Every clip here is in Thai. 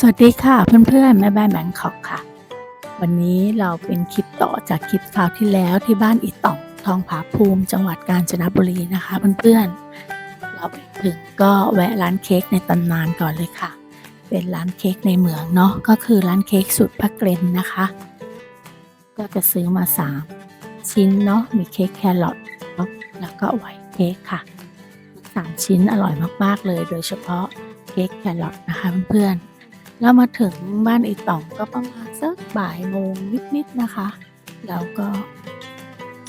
สวัสดีค่ะเพื่อนๆแม่บ้านแบงคอกค่ะ วันนี้เราเป็นคลิปต่อจากคลิปคราวที่แล้วที่บ้านอีต่องทองผาภูมิ จังหวัดกาญจนบุรีนะคะเพื่อนๆเราไปถึงก็แวะร้านเค้กในตำนานก่อนเลยค่ะ เป็นร้านเค้กในเมืองเนาะก็คือร้านเค้กสุดพระเกรนนะคะ ก็จะซื้อมาสามชิ้นเนาะมีเค้กแครอทแล้วก็ไวท์เค้กค่ะสามชิ้นอร่อยมากๆเลย โดยเฉพาะเค้กแครอทนะคะเพื่อนๆ เรามาถึงบ้านไอต่องก็ประมาณสักบ่ายโมงนิดๆนะคะ แล้วก็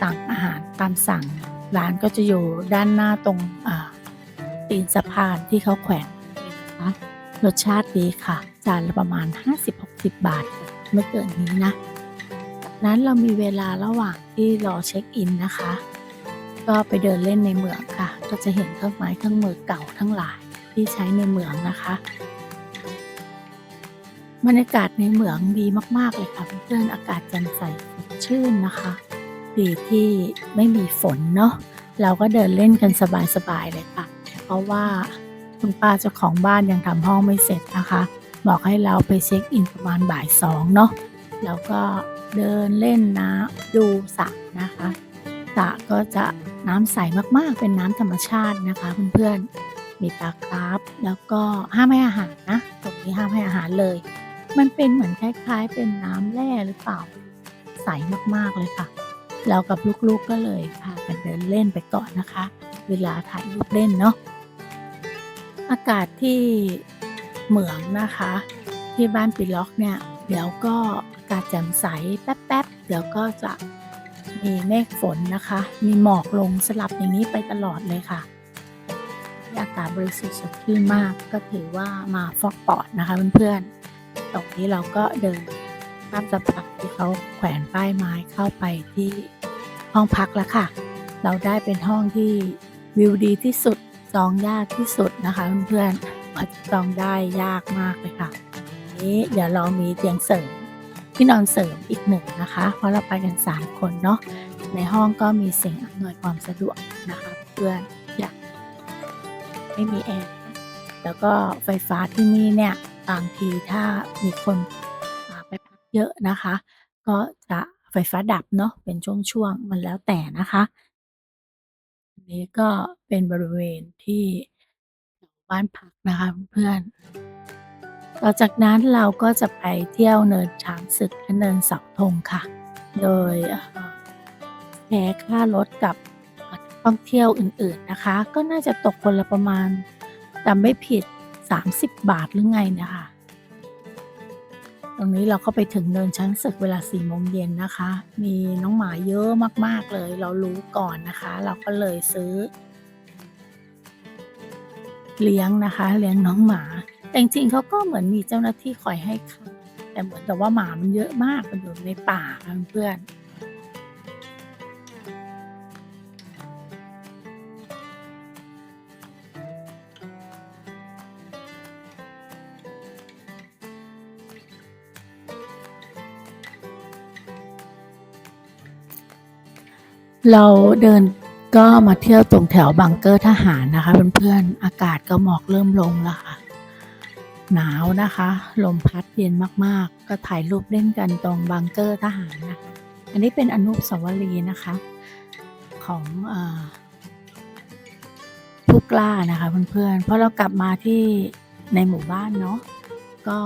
สั่งอาหารตามสั่ง ร้านก็จะอยู่ด้านหน้าตรงตีนสะพานที่เขาแขวนนะคะรสชาติดีค่ะ จานละประมาณ 50-60 บาท ไม่เกินนี้นะจากนั้นเรามีเวลาระหว่างที่รอเช็คอินนะคะ ก็ไปเดินเล่นในเมืองค่ะ ก็จะเห็นเครื่องไม้เครื่องมือเก่าทั้งหลายที่ใช้ในเมืองนะคะ บรรยากาศในเหมืองดีมากๆเลยค่ะเพื่อนอากาศแจ่มใสสดชื่นนะคะ ดีที่ไม่มีฝนเนาะเราก็เดินเล่นกันสบายๆเลยค่ะ เพราะว่าคุณป้าเจ้าของบ้านยังทำห้องไม่เสร็จนะคะ บอกให้เราไปเช็คอินประมาณบ่ายสองเนาะแล้วก็เดินเล่นนะดูสระนะคะสระก็จะน้ำใสมากๆเป็นน้ำธรรมชาตินะคะเพื่อนๆมีปลาคราฟแล้วก็ห้ามให้อาหารนะตรงนี้ห้ามให้อาหารเลย มันเป็นเหมือนคล้ายๆ เป็นน้ำแร่หรือเปล่า ใสมากๆเลยค่ะ เรากับลูกๆก็เลยพากันเดินเล่นไปก่อนนะคะ เวลาถ่ายรูปเล่นเนาะอากาศที่เหมืองนะคะ ที่บ้านปิล็อกเนี่ย เดี๋ยวก็อากาศแจ่มใสแป๊บๆ เดี๋ยวก็จะมีเมฆฝนนะคะ มีหมอกลงสลับอย่างนี้ไปตลอดเลยค่ะอากาศบริสุทธิ์สดชื่นมากก็ถือว่ามาฟอกปอดนะคะเพื่อนๆ ตรงนี้เราก็เดินข้ามสะพานที่เขาแขวนป้ายไม้เข้าไปที่ห้องพักแล้วค่ะ เราได้เป็นห้องที่วิวดีที่สุดจองยากที่สุดนะคะเพื่อนๆว่าจะจองได้ยากมากเลยค่ะ นี้เดี๋ยวเรามีเตียงเสริมที่นอนเสริมอีกหนึ่งนะคะ เพราะเราไปกัน3คนเนาะในห้องก็มีสิ่งอำนวยความสะดวกนะคะเพื่อนอยากไม่มีแอร์แล้วก็ไฟฟ้าที่นี่เนี่ย บางทีถ้ามีคนไปพักเยอะนะคะ ก็จะไฟฟ้าดับเนาะเป็นช่วงๆมันแล้วแต่นะคะอันนี้ก็เป็นบริเวณที่บ้านพักนะคะเพื่อนต่อจากนั้นเราก็จะไปเที่ยวเนินช้างศึกและเนินเสาธงค่ะ โดยแชร์ค่ารถกับท่องเที่ยวอื่นๆนะคะ ก็น่าจะตกคนละประมาณจำไม่ผิด 30 บาทหรือไงนะคะ ตรงนี้เราก็ไปถึงเนินช้างศึกเวลา4โมงเย็นนะคะ มีน้องหมาเยอะมากๆเลย เรารู้ก่อนนะคะ เราก็เลยซื้อ เลี้ยงนะคะ เลี้ยงน้องหมา แต่จริงๆเขาก็เหมือนมีเจ้าหน้าที่คอยให้แต่เหมือนกับว่าหมามันเยอะมากมันอยู่ในป่าเพื่อนๆ เราเดินก็มาเที่ยวตรงแถวบังเกอร์ทหารนะคะเพื่อนๆอากาศก็หมอกเริ่มลงแล้วค่ะ หนาวนะคะ ลมพัดเย็นมากๆ ก็ถ่ายรูปเล่นกันตรงบังเกอร์ทหารนะคะ อันนี้เป็นอนุสาวรีย์นะคะ ของออผู้กล้านะคะเพื่อนๆเพราะเรากลับมาที่ในหมู่บ้านเนาะก็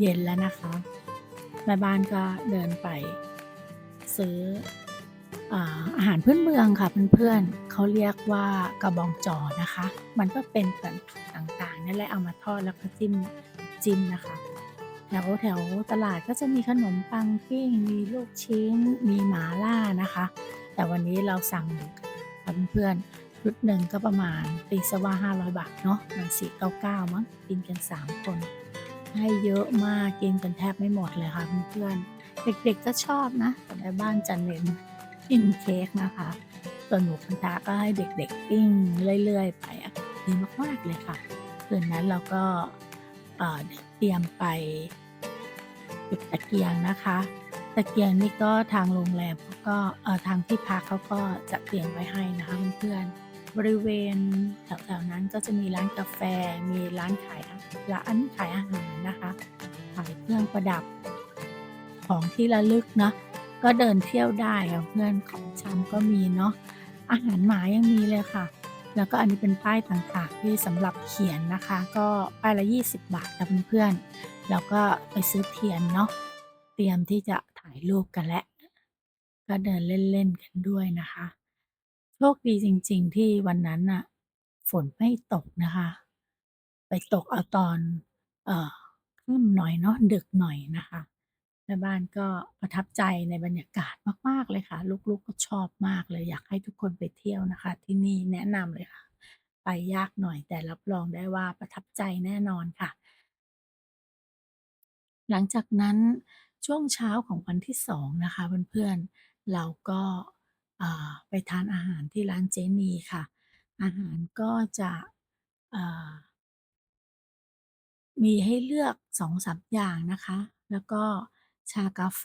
เย็นแล้วนะคะแม่บ้านก็เดินไปซื้อ อาหารพื้นเมืองค่ะเพื่อนๆเขาเรียกว่ากระบองจอนะคะ มันก็เป็นเหมือนผักต่างๆนั่นแหละเอามาทอดแล้วก็จิ้มจิ้มนะคะแถวแถวตลาดก็จะมีขนมปังปิ้งมีลูกชิ้น มีหมาล่านะคะ แต่วันนี้เราสั่งเพื่อนๆชุดหนึ่งก็ประมาณตีซะว่า 500 บาทเนาะมัน499มั้งกินกัน 3 คน ให้เยอะมากกินกันแทบไม่หมดเลยค่ะเพื่อนๆเด็กๆก็ชอบนะแต่บ้านจะเน้น กินเค้กนะคะ ส่วนหมูกระทะก็ให้เด็กๆปิ้งเรื่อยๆ ไปอะดีมากๆเลยค่ะคืนนั้นเราก็เอ่อเตรียมไปจุดตะเกียงนะคะ ตะเกียงนี่ก็ทางโรงแรมเขาก็ทางที่พักเขาก็จะเตรียมไว้ให้นะคะเพื่อนๆบริเวณแถวๆนั้นก็จะมีร้านกาแฟ มีร้านขายร้านขายอาหารนะคะ ขายเครื่องประดับของที่ระลึกนะ ก็เดินเที่ยวได้ค่ะเพื่อนของชำก็มีเนาะอาหารหมายังมีเลยค่ะ แล้วก็อันนี้เป็นป้ายต่างๆ ที่สำหรับเขียนนะคะ ก็ป้ายละ 20 บาทค่ะเพื่อนๆแล้วก็ไปซื้อเทียนเนาะเตรียมที่จะถ่ายรูปกันแล้วก็เดินเล่นๆกันด้วยนะคะ โชคดีจริง ๆ ที่วันนั้นน่ะฝนไม่ตกนะคะ ไปตกเอาตอน เอ่อค่ำหน่อยเนาะดึกหน่อยนะคะ แม่บ้านก็ประทับใจในบรรยากาศมาก ๆ เลยค่ะ ลูก ๆ ก็ชอบมากเลย อยากให้ทุกคนไปเที่ยวนะคะ ที่นี่แนะนำเลยค่ะ ไปยากหน่อยแต่รับรองได้ว่าประทับใจแน่นอนค่ะ หลังจากนั้นช่วงเช้าของวันที่2นะคะเพื่อนๆ เราก็อ่าไปทานอาหารที่ร้านเจนีค่ะ อาหารก็จะอ่ามีให้เลือก2-3อย่างนะคะ แล้วก็ ชากาแฟ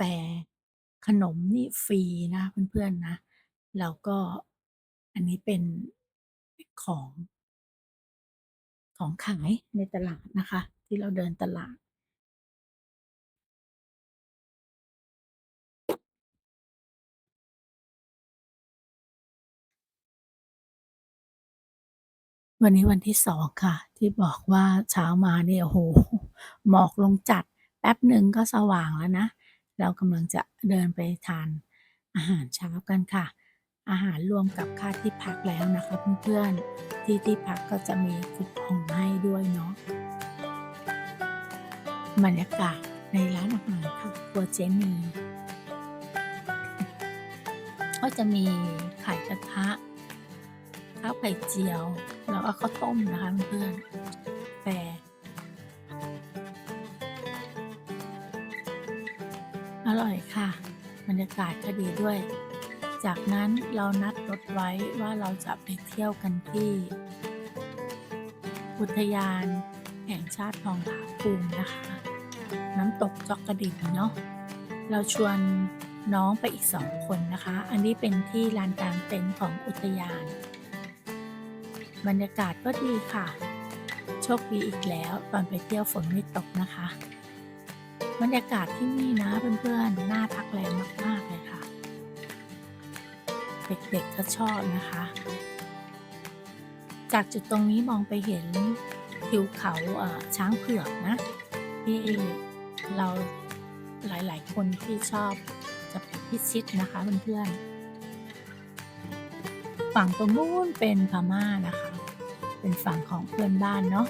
ขนมนี่ฟรีนะเพื่อนๆนะแล้วก็อันนี้เป็นของของขายในตลาดนะคะ ที่เราเดินตลาด วันนี้วันที่2ค่ะ ที่บอกว่าเช้ามาเนี่ยโอ้โฮหมอกลงจัด ป๊บหนึ่งก็สว่างแล้วนะ เรากำลังจะเดินไปทานอาหารเช้ากันค่ะ อาหารรวมกับค่าที่พักแล้วนะคะเพื่อนๆ ที่ที่พักก็จะมีคูปองให้ด้วยเนาะ บรรยากาศในร้านอาหารค่ะครัวเจนีก็จะมีไข่กระทะข้าวไข่เจียว แล้วก็ข้าวต้มนะคะเพื่อนๆกาแฟ ร่อยค่ะ บรรยากาศก็ดีด้วย จากนั้นเรานัดรถไว้ว่าเราจะไปเที่ยวกันที่ อุทยานแห่งชาติทองผาภูมินะคะ น้ำตกจอกกระดิ่งเนาะเราชวนน้องไปอีก2คนนะคะ อันนี้เป็นที่ลานกลางเต็นท์ของอุทยาน บรรยากาศก็ดีค่ะ โชคดีอีกแล้วตอนไปเที่ยวฝนไม่ตกนะคะ บรรยากาศที่นี่นะเพื่อนๆน่าพักแรมมากๆเลยค่ะ เด็กๆก็ชอบนะคะ จากจุดตรงนี้มองไปเห็นทิวเขาช้างเผือกนะที่เราหลายๆ คนที่ชอบจะไปพิชิตนะคะเพื่อนๆฝั่งตรงนู้นเป็นพม่านะคะ เป็นฝั่งของเพื่อนบ้านเนาะ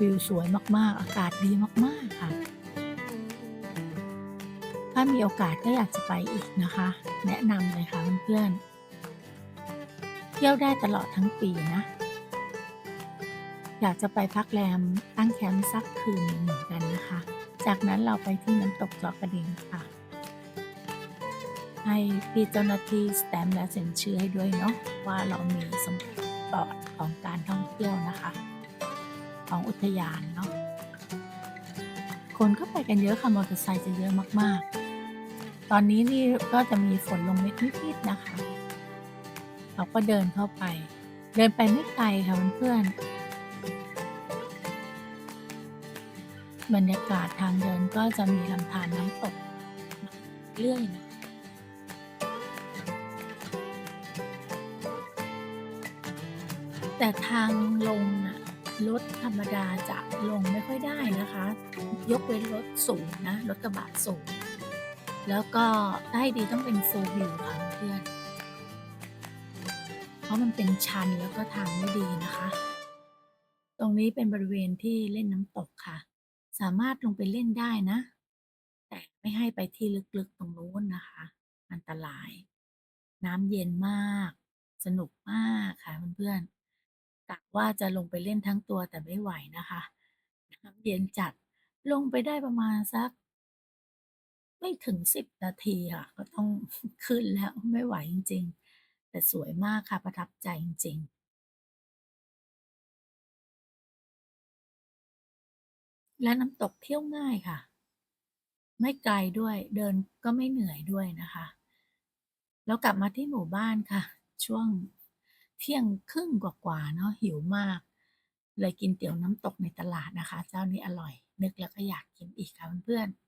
วิวสวยมากๆ อากาศดีมากๆค่ะ ถ้ามีโอกาสก็อยากจะไปอีกนะคะ แนะนำเลยค่ะเพื่อนๆ เที่ยวได้ตลอดทั้งปีนะ อยากจะไปพักแรมตั้งแคมป์สักคืนหนึ่งเหมือนกันนะคะ จากนั้นเราไปที่น้ำตกจอกกระดิ่งค่ะ ให้พี่เจ้าหน้าที่สแตมป์และเซ็นชื่อให้ด้วยเนาะว่าเรามีสมุดประวัติของการท่องเที่ยวนะคะ ของอุทยานเนาะคนก็ไปกันเยอะค่ะ มอเตอร์ไซค์จะเยอะมาก ๆ ตอนนี้นี่ก็จะมีฝนลงเม็ดนิดๆนะคะ เราก็เดินเข้าไป เดินไปไม่ไกลค่ะเพื่อนๆบรรยากาศทางเดินก็จะมีลำธารน้ำตกเรื่อยนะแต่ทางลงน่ะรถธรรมดาจะลงไม่ค่อยได้นะคะ ยกเว้นรถสูงนะรถกระบะสูง แล้วก็ถ้าให้ดีต้องเป็น4 wheel ค่ะเพื่อน เพราะมันเป็นชันแล้วก็ทางไม่ดีนะคะ ตรงนี้เป็นบริเวณที่เล่นน้ำตกค่ะ สามารถลงไปเล่นได้นะ แต่ไม่ให้ไปที่ลึกๆตรงนู้นนะคะ อันตราย น้ำเย็นมาก สนุกมากค่ะเพื่อนๆกะว่าจะลงไปเล่นทั้งตัวแต่ไม่ไหวนะคะ น้ำเย็นจัดลงไปได้ประมาณสัก ไม่ถึง10นาทีค่ะก็ต้องขึ้นแล้วไม่ไหวจริง ๆ แต่สวยมากค่ะประทับใจจริง ๆและน้ำตกเที่ยวง่ายค่ะ ไม่ไกลด้วยเดินก็ไม่เหนื่อยด้วยนะคะเรากลับมาที่หมู่บ้านค่ะ ช่วงเที่ยงครึ่งกว่าๆเนาะหิวมาก เลยกินเตี๋ยวน้ำตกในตลาดนะคะ เจ้านี้อร่อย นึกแล้วก็อยากกินอีกค่ะเพื่อนๆ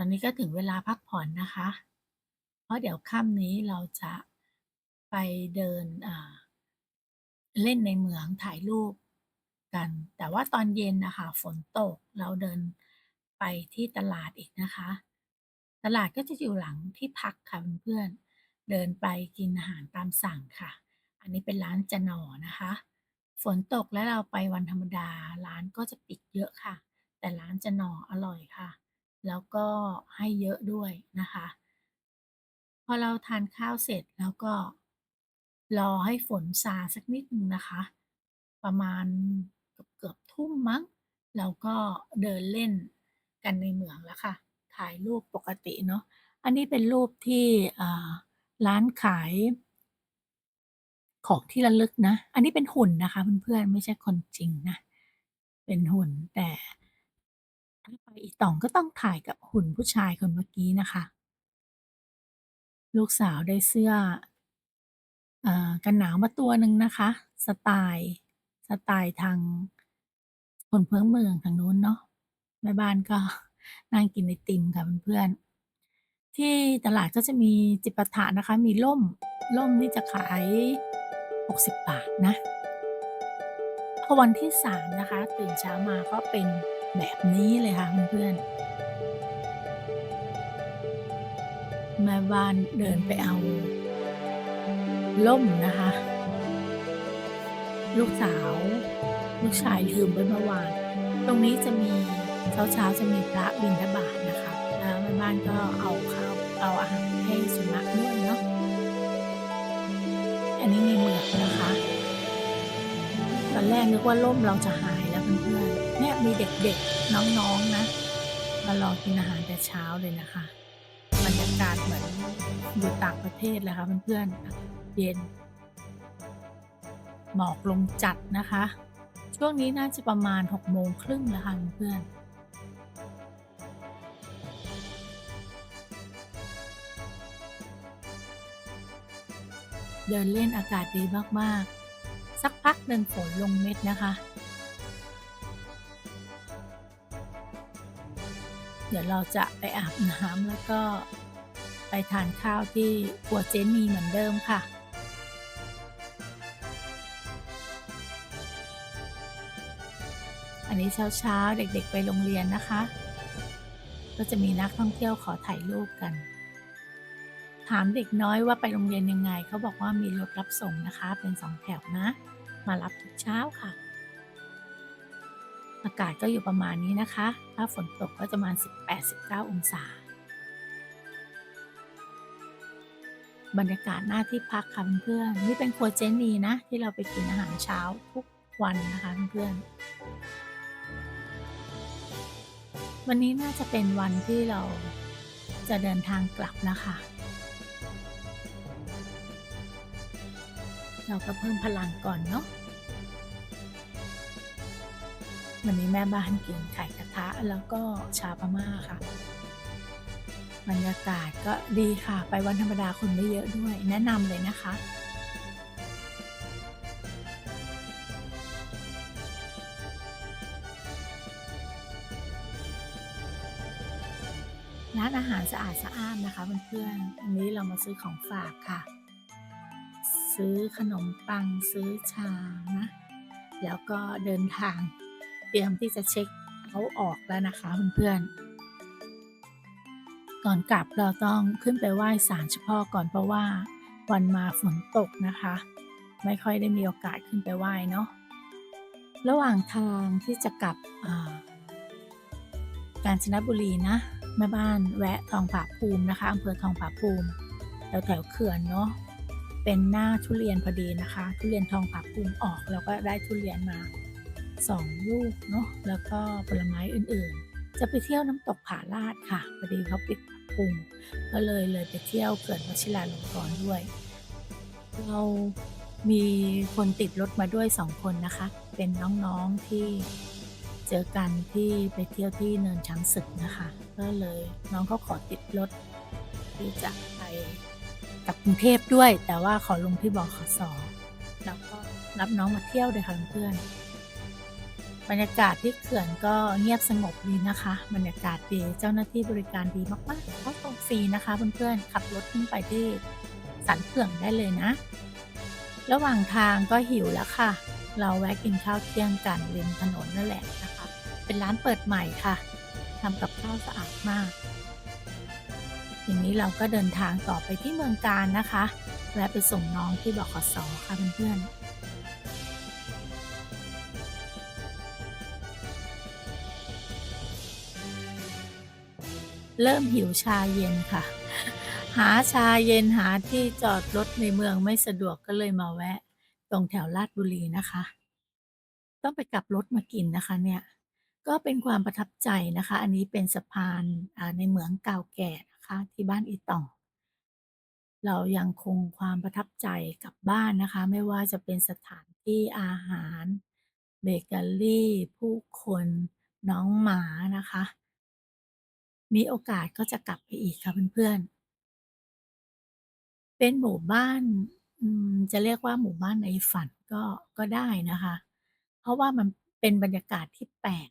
อนนี้ก็ถึงเวลาพักผ่อนนะคะ เพราะเดี๋ยวค่ำนี้เราจะไปเดินเล่นในเหมืองถ่ายรูปกัน แต่ว่าตอนเย็นนะคะฝนตกเราเดินไปที่ตลาดอีกนะคะ ตลาดก็จะอยู่หลังที่พักค่ะเพื่อนๆเดินไปกินอาหารตามสั่งค่ะ อันนี้เป็นร้านจะนอนะคะ ฝนตกแล้วเราไปวันธรรมดาร้านก็จะปิดเยอะค่ะ แต่ร้านจะนออร่อยค่ะ แล้วก็ให้เยอะด้วยนะคะ พอเราทานข้าวเสร็จแล้วก็รอให้ฝนซาสักนิดหนึ่งนะคะ ประมาณเกือบเกือบทุ่มมั้งเราก็เดินเล่นกันในเมืองแล้วค่ะ ถ่ายรูปปกติเนาะอันนี้เป็นรูปที่ร้านขาย ของที่ระลึกนะ อันนี้เป็นหุ่นนะคะเพื่อนๆไม่ใช่คนจริงนะ เป็นหุ่นแต่ ถ้าไปอีต่องก็ต้องถ่ายกับหุ่นผู้ชายคนเมื่อกี้นะคะ ลูกสาวได้เสื้ออกันหนาวมาตัวหนึ่งนะคะ สไตล์สไตล์ทางคนเพื้นเมืองทางนู้นเนาะแม่บ้านก็นั่งกินไอติมค่ะเพื่อนๆที่ตลาดก็จะมีจิปาถะนะคะ มีร่มร่มนี่จะขาย 60 บาทนะพอวันที่ 3 นะคะ ตื่นเช้ามาก็เป็น แบบนี้เลยค่ะเพื่อนๆแม่บ้านเดินไปเอาร่มนะคะ ลูกสาว ลูกชายลืมไว้เมื่อวาน ตรงนี้จะมีเช้าๆจะมีพระบิณฑบาตนะคะแล้วแม่บ้านก็เอาข้าวเอาอาหารให้สุนัขด้วยเนาะอันนี้มีเหมือกนะคะ อนแรกนึกว่าร่มเราจะหายแล้วเพื่อนๆเนี่ยมีเด็กๆน้องๆนะมารอกินอาหารแต่เช้าเลยนะคะบรรยากาศเหมือนอยู่ต่างประเทศเลยค่ะเพื่อนๆเย็น หมอกลงจัดนะคะ ช่วงนี้น่าจะประมาณ6โมงครึ่งแล้วค่ะเพื่อนเดินเล่นอากาศดีมาก ๆ สักพักหนึ่งฝนลงเม็ดนะคะ เดี๋ยวเราจะไปอาบน้ำแล้วก็ไปทานข้าวที่ครัวเจนีเหมือนเดิมค่ะอันนี้เช้าๆ เด็กๆ ไปโรงเรียนนะคะ ก็จะมีนักท่องเที่ยวขอถ่ายรูปกัน ถามเด็กน้อยว่าไปโรงเรียนยังไง เขาบอกว่ามีรถรับส่งนะคะ เป็นสองแถวนะ มารับทุกเช้าค่ะ อากาศก็อยู่ประมาณนี้นะคะ ถ้าฝนตกก็จะประมาณ 18-19 องศา บรรยากาศหน้าที่พักค่ะเพื่อนนี่เป็นครัวเจนีนะ ที่เราไปกินอาหารเช้าทุกวันนะคะเพื่อนวันนี้น่าจะเป็นวันที่เราจะเดินทางกลับแล้วค่ะ เราก็เพิ่มพลังก่อนเนาะวันนี้แม่บ้านกินไข่กระทะแล้วก็ชาพม่าค่ะ บรรยากาศก็ดีค่ะ ไปวันธรรมดาคนไม่เยอะด้วย แนะนำเลยนะคะร้านอาหารสะอาดสะอ้านนะคะเพื่อนๆวันนี้เรามาซื้อของฝากค่ะ ซื้อขนมปังซื้อชานะ แล้วก็เดินทางเตรียมที่จะเช็คเขาออกแล้วนะคะเพื่อนๆก่อนกลับเราต้องขึ้นไปไหว้ศาลเฉพาะก่อนเพราะว่าวันมาฝนตกนะคะ ไม่ค่อยได้มีโอกาสขึ้นไปไหว้เนาะระหว่างทางที่จะกลับกาญจนบุรีนะแม่บ้านแวะทองผาภูมินะคะอำเภอทองผาภูมิแถวแถวเขื่อนเนาะ เป็นหน้าทุเรียนพอดีนะคะ ทุเรียนทองผาภูมออกแล้วก็ได้ทุเรียนมาสองลูกเนาะแล้วก็ผลไม้อื่นๆ จะไปเที่ยวน้ำตกผาลาดค่ะพอดีเขาปิดปุงก็เลยเลยไปเที่ยวเขื่อนวชิราลงกรณ์ด้วย เรามีคนติดรถมาด้วยสองคนนะคะ เป็นน้องๆที่เจอกันที่ไปเที่ยวที่เนินช้างศึกนะคะ ก็เลยน้องเขาขอติดรถที่จะไป กลับกรุงเทพด้วย แต่ว่าขอลงที่บขสแล้วก็รับน้องมาเที่ยวเลยค่ะเพื่อนบรรยากาศที่เขื่อนก็เงียบสงบดีนะคะ บรรยากาศดีเจ้าหน้าที่บริการดีมากๆเขาตรงฟรีนะคะเพื่อนๆขับรถขึ้นไปที่สันเขื่อนได้เลยนะ ระหว่างทางก็หิวแล้วค่ะ เราแวะกินข้าวเที่ยงกันริมถนนนั่นแหละนะคะ เป็นร้านเปิดใหม่ค่ะทำกับข้าวสะอาดมาก ทีนี้เราก็เดินทางต่อไปที่เมืองการนะคะแวะไปส่งน้องที่บขสค่ะเพื่อนๆเริ่มหิวชาเย็นค่ะ หาชาเย็นหาที่จอดรถในเมืองไม่สะดวกก็เลยมาแวะ ตรงแถวลาดบุรีนะคะ ต้องไปกลับรถมากินนะคะเนี่ย ก็เป็นความประทับใจนะคะ อันนี้เป็นสะพานในเหมืองเก่าแก่ นะคะที่บ้านอีต่องเรายังคงความประทับใจกับบ้านนะคะ ไม่ว่าจะเป็นสถานที่อาหารเบเกอรี่ ผู้คนน้องหมานะคะ มีโอกาสก็จะกลับไปอีกค่ะเพื่อนๆ เป็นหมู่บ้านจะเรียกว่าหมู่บ้านในฝันก็ก็ได้นะคะ เพราะว่ามันเป็นบรรยากาศที่แปลก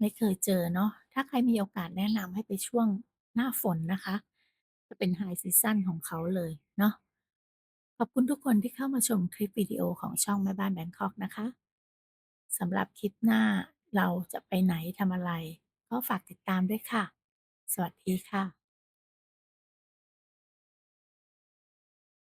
ไม่เคยเจอเนาะถ้าใครมีโอกาสแนะนำให้ไปช่วง หน้าฝนนะคะ จะเป็นไฮซีซันของเขาเลยเนาะขอบคุณทุกคนที่เข้ามาชมคลิปวิดีโอของช่องแม่บ้านแบงคอกนะคะสำหรับคลิปหน้าเราจะไปไหนทำอะไร ก็ฝากติดตามด้วยค่ะ สวัสดีค่ะ